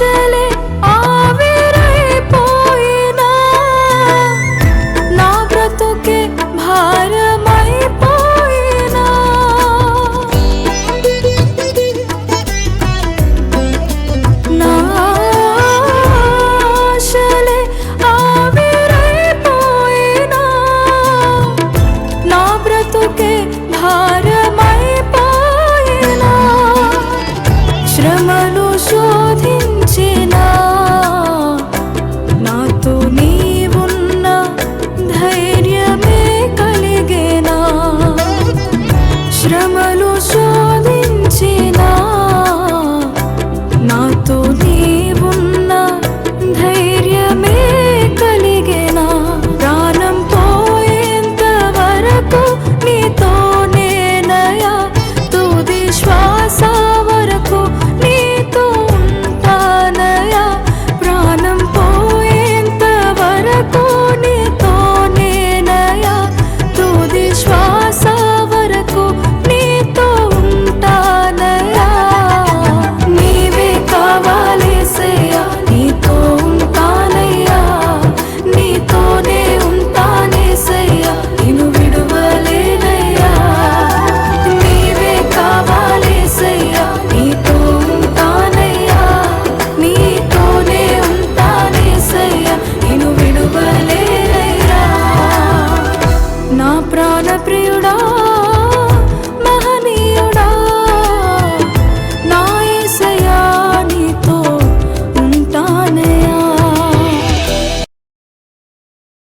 这里 శోధించినా నాతో ప్రాణ ప్రియ